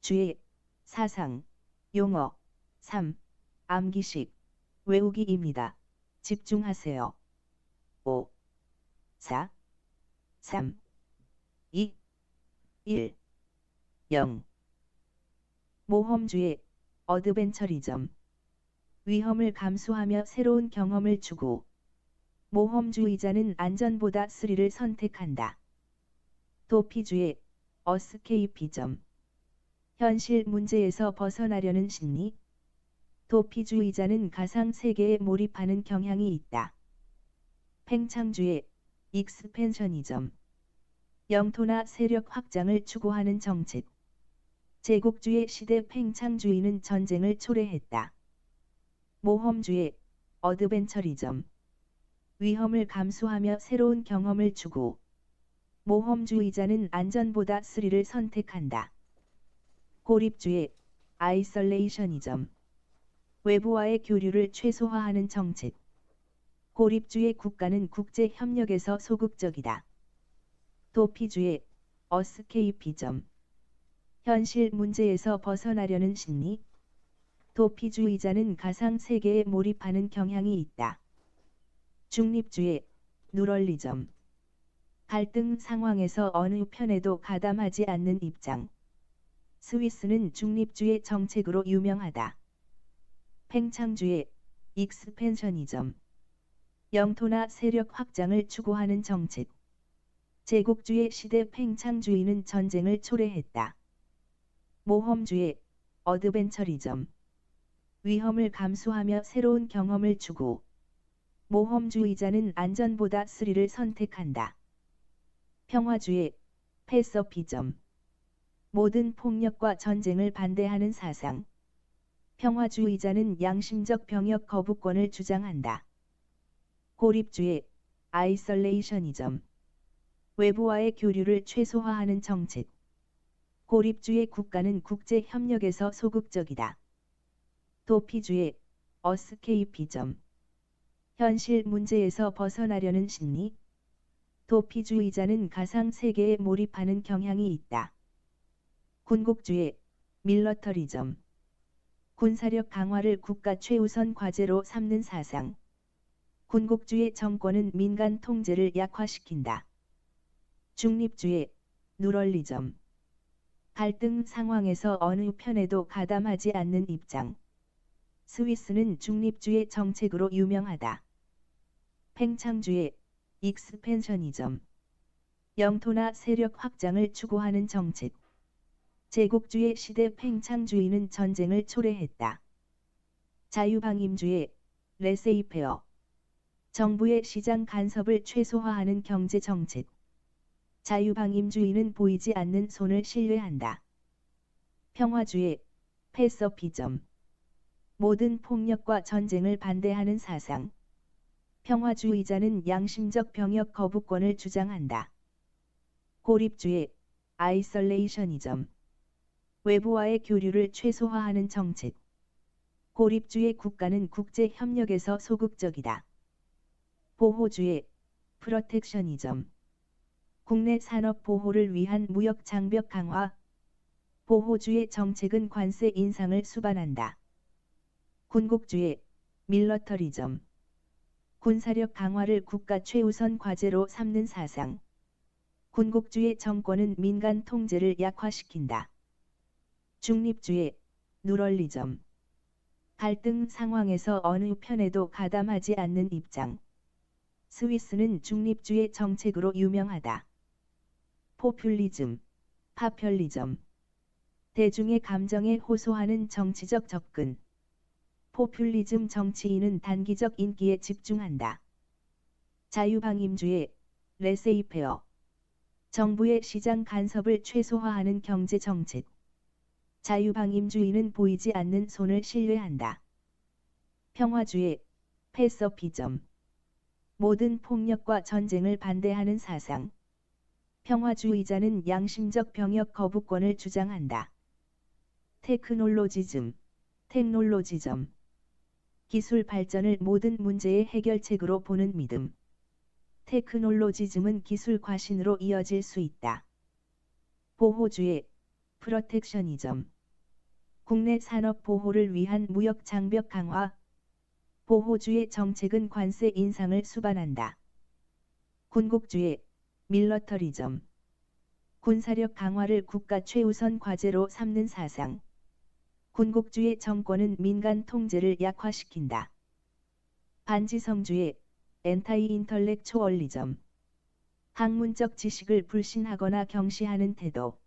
주의, 사상, 용어, 3. 암기식, 외우기입니다. 집중하세요. 5, 4, 3, 2, 1, 0. 모험주의 어드벤처리즘 위험을 감수하며 새로운 경험을 주고 모험주의자는 안전보다 스릴을 선택한다. 도피주의 어스케이피점 현실 문제에서 벗어나려는 심리 도피주의자는 가상 세계에 몰입하는 경향이 있다. 팽창주의 익스펜셔니즘 영토나 세력 확장을 추구하는 정책 제국주의 시대 팽창주의는 전쟁을 초래했다. 모험주의 어드벤처리즘 위험을 감수하며 새로운 경험을 주고 모험주의자는 안전보다 스릴을 선택한다. 고립주의 아이솔레이셔니즘 외부와의 교류를 최소화하는 정책. 고립주의 국가는 국제 협력에서 소극적이다. 도피주의 어스케이피점. 현실 문제에서 벗어나려는 심리. 도피주의자는 가상 세계에 몰입하는 경향이 있다. 중립주의 누럴리점 갈등 상황에서 어느 편에도 가담하지 않는 입장 스위스는 중립주의 정책으로 유명하다. 팽창주의 익스펜셔니즘 영토나 세력 확장을 추구하는 정책 제국주의 시대 팽창주의는 전쟁을 초래했다. 모험주의 어드벤처리즘 위험을 감수하며 새로운 경험을 주고 모험주의자는 안전보다 스릴을 선택한다. 평화주의 패서피점 모든 폭력과 전쟁을 반대하는 사상 평화주의자는 양심적 병역 거부권을 주장한다. 고립주의 아이솔레이셔니즘 외부와의 교류를 최소화하는 정책 고립주의 국가는 국제 협력에서 소극적이다. 도피주의 어스케이피점 현실 문제에서 벗어나려는 심리 도피주의자는 가상 세계에 몰입하는 경향이 있다. 군국주의 밀러터리점 군사력 강화를 국가 최우선 과제로 삼는 사상. 군국주의 정권은 민간 통제를 약화시킨다. 중립주의 누럴리점 갈등 상황에서 어느 편에도 가담하지 않는 입장. 스위스는 중립주의 정책으로 유명하다. 팽창주의 익스펜셔니즘. 영토나 세력 확장을 추구하는 정책 제국주의 시대 팽창주의는 전쟁을 초래했다. 자유방임주의 레세이페어 정부의 시장 간섭을 최소화하는 경제 정책 자유방임주의는 보이지 않는 손을 신뢰한다. 평화주의 패서피점 모든 폭력과 전쟁을 반대하는 사상 평화주의자는 양심적 병역 거부권을 주장한다. 고립주의 아이솔레이셔니즘 외부와의 교류를 최소화하는 정책 고립주의 국가는 국제 협력에서 소극적이다. 보호주의 프로텍셔니즘 국내 산업 보호를 위한 무역 장벽 강화 보호주의 정책은 관세 인상을 수반한다. 군국주의 밀러터리즘 군사력 강화를 국가 최우선 과제로 삼는 사상. 군국주의 정권은 민간 통제를 약화시킨다. 중립주의, 누럴리점. 갈등 상황에서 어느 편에도 가담하지 않는 입장. 스위스는 중립주의 정책으로 유명하다. 포퓰리즘, 파퓰리점. 대중의 감정에 호소하는 정치적 접근. 포퓰리즘 정치인은 단기적 인기에 집중한다. 자유방임주의 레세이페어 정부의 시장 간섭을 최소화하는 경제 정책 자유방임주의는 보이지 않는 손을 신뢰한다. 평화주의 패서피점 모든 폭력과 전쟁을 반대하는 사상 평화주의자는 양심적 병역 거부권을 주장한다. 테크놀로지즘 테크놀로지점 기술 발전을 모든 문제의 해결책으로 보는 믿음. 테크놀로지즘은 기술 과신으로 이어질 수 있다. 보호주의, 프로텍셔니즘. 국내 산업 보호를 위한 무역 장벽 강화. 보호주의 정책은 관세 인상을 수반한다. 군국주의 밀러터리즘. 군사력 강화를 국가 최우선 과제로 삼는 사상. 군국주의 정권은 민간 통제를 약화시킨다. 반지성주의 엔타이 인털렉초얼리즘. 학문적 지식을 불신하거나 경시하는 태도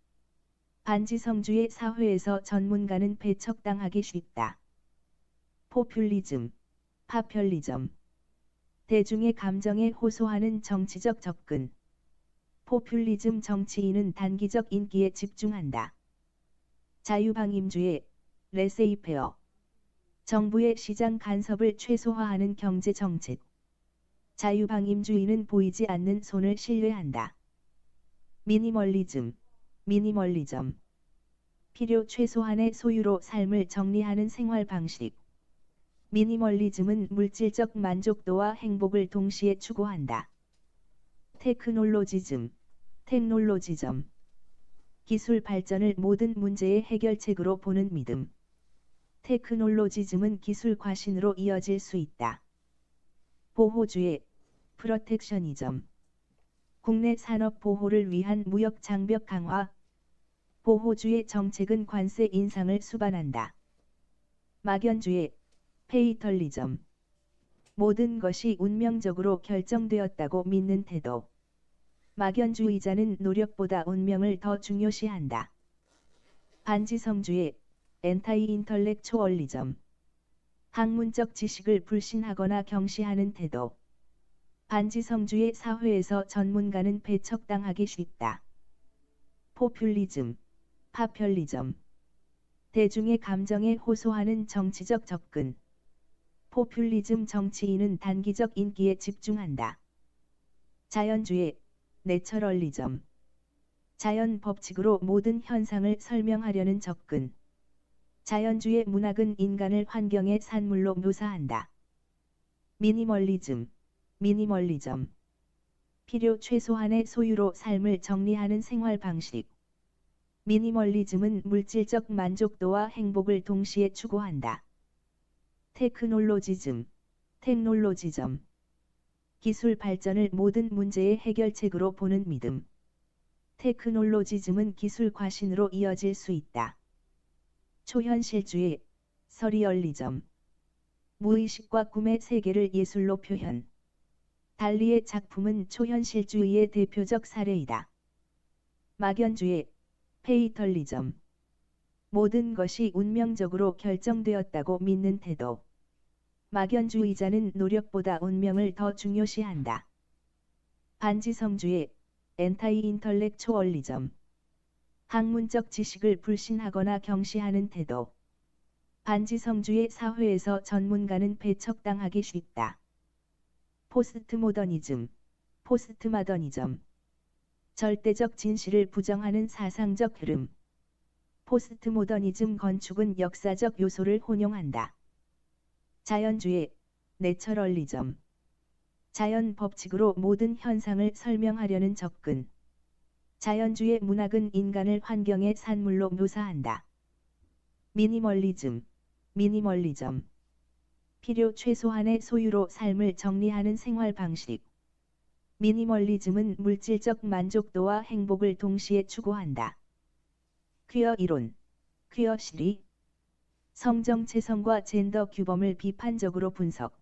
반지성주의 사회에서 전문가는 배척당하기 쉽다. 포퓰리즘, 파퓰리즘 대중의 감정에 호소하는 정치적 접근 포퓰리즘 정치인은 단기적 인기에 집중한다. 자유방임주의, 레세이페어 정부의 시장 간섭을 최소화하는 경제 정책 자유방임주의는 보이지 않는 손을 신뢰한다. 미니멀리즘, 미니멀리즘. 필요 최소한의 소유로 삶을 정리하는 생활 방식. 미니멀리즘은 물질적 만족도와 행복을 동시에 추구한다. 테크놀로지즘, 테크놀로지점. 기술 발전을 모든 문제의 해결책으로 보는 믿음. 테크놀로지즘은 기술 과신으로 이어질 수 있다. 보호주의, 프로텍셔니즘. 국내 산업 보호를 위한 무역 장벽 강화. 보호주의 정책은 관세 인상을 수반한다. 막연주의, 페이털리즘. 모든 것이 운명적으로 결정되었다고 믿는 태도. 막연주의자는 노력보다 운명을 더 중요시한다. 반지성주의, 엔타이 인털렉초얼리즘. 학문적 지식을 불신하거나 경시하는 태도. 반지성주의 사회에서 전문가는 배척당하기 쉽다. 포퓰리즘, 파퓰리즘. 대중의 감정에 호소하는 정치적 접근. 포퓰리즘 정치인은 단기적 인기에 집중한다. 자연주의, 내처럴리즘. 자연 법칙으로 모든 현상을 설명하려는 접근. 자연주의 문학은 인간을 환경의 산물로 묘사한다. 미니멀리즘, 미니멀리즘. 필요 최소한의 소유로 삶을 정리하는 생활 방식. 미니멀리즘은 물질적 만족도와 행복을 동시에 추구한다. 테크놀로지즘, 테크놀로지점. 기술 발전을 모든 문제의 해결책으로 보는 믿음. 테크놀로지즘은 기술 과신으로 이어질 수 있다. 초현실주의, 서리얼리점. 무의식과 꿈의 세계를 예술로 표현. 달리의 작품은 초현실주의의 대표적 사례이다. 막연주의, 페이털리점. 모든 것이 운명적으로 결정되었다고 믿는 태도. 막연주의자는 노력보다 운명을 더 중요시한다. 반지성주의, 엔타이 인털렉초얼리점. 학문적 지식을 불신하거나 경시하는 태도. 반지성주의 사회에서 전문가는 배척당하기 쉽다. 포스트모더니즘, 포스트마더니즘. 절대적 진실을 부정하는 사상적 흐름. 포스트 모더니즘 건축은 역사적 요소를 혼용한다. 자연주의, 내처럴리즘. 자연 법칙으로 모든 현상을 설명하려는 접근. 자연주의 문학은 인간을 환경의 산물로 묘사한다. 미니멀리즘, 미니멀리즘. 필요 최소한의 소유로 삶을 정리하는 생활 방식. 미니멀리즘은 물질적 만족도와 행복을 동시에 추구한다. 퀴어 이론, 퀴어 시리. 성정체성과 젠더 규범을 비판적으로 분석.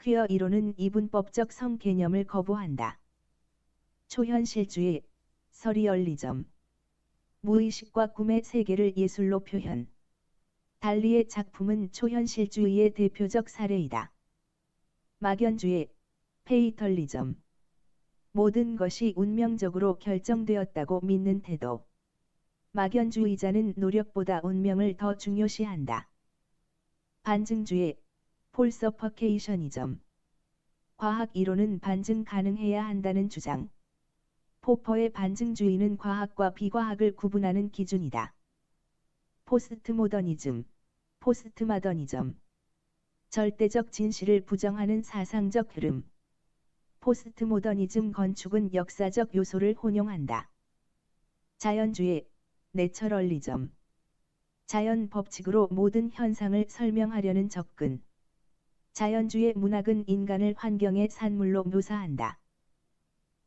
퀴어 이론은 이분법적 성 개념을 거부한다. 초현실주의, 서리얼리점. 무의식과 꿈의 세계를 예술로 표현. 달리의 작품은 초현실주의의 대표적 사례이다. 막연주의, 페이털리즘. 모든 것이 운명적으로 결정되었다고 믿는 태도. 막연주의자는 노력보다 운명을 더 중요시한다. 반증주의, 폴서퍼케이셔니즘. 과학 이론은 반증 가능해야 한다는 주장. 포퍼의 반증주의는 과학과 비과학을 구분하는 기준이다. 포스트모더니즘, 포스트마더니즘. 절대적 진실을 부정하는 사상적 흐름. 포스트모더니즘 건축은 역사적 요소를 혼용한다. 자연주의, 내처럴리점. 자연 법칙으로 모든 현상을 설명하려는 접근. 자연주의 문학은 인간을 환경의 산물로 묘사한다.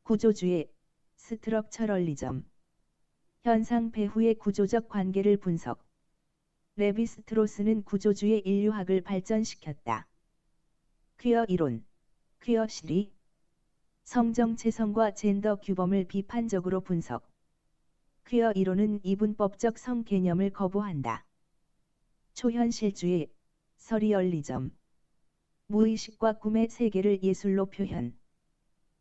구조주의 스트럭처럴리점. 현상 배후의 구조적 관계를 분석. 레비스트로스는 구조주의 인류학을 발전시켰다. 퀴어 이론, 퀴어 시리, 성정체성과 젠더 규범을 비판적으로 분석. 퀴어 이론은 이분법적 성 개념을 거부한다. 초현실주의, 서리얼리점. 무의식과 꿈의 세계를 예술로 표현.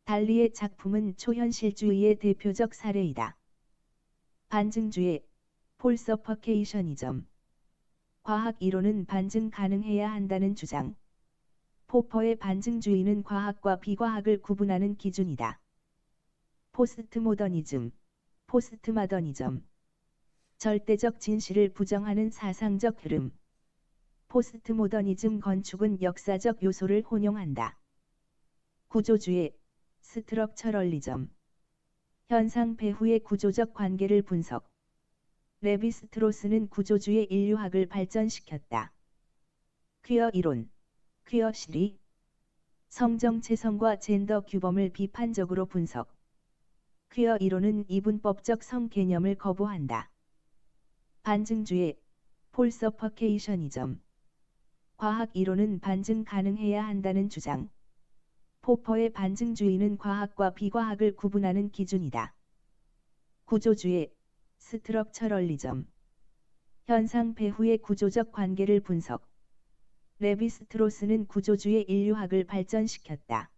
달리의 작품은 초현실주의의 대표적 사례이다. 반증주의, 폴서퍼케이셔니점. 과학 이론은 반증 가능해야 한다는 주장. 포퍼의 반증주의는 과학과 비과학을 구분하는 기준이다. 포스트모더니즘, 포스트마더니즘. 절대적 진실을 부정하는 사상적 흐름. 포스트모더니즘 건축은 역사적 요소를 혼용한다. 구조주의, 스트럭처럴리즘. 현상 배후의 구조적 관계를 분석. 레비스트로스는 구조주의 인류학을 발전시켰다. 퀴어 이론, 퀴어 시리, 성정 체성과 젠더 규범을 비판적으로 분석. 퀴어 이론은 이분법적 성 개념을 거부한다. 반증주의, 폴서퍼케이셔니즘. 과학 이론은 반증 가능해야 한다는 주장. 포퍼의 반증주의는 과학과 비과학을 구분하는 기준이다. 구조주의, 스트럭처럴리점. 현상 배후의 구조적 관계를 분석. 레비스트로스는 구조주의 인류학을 발전시켰다.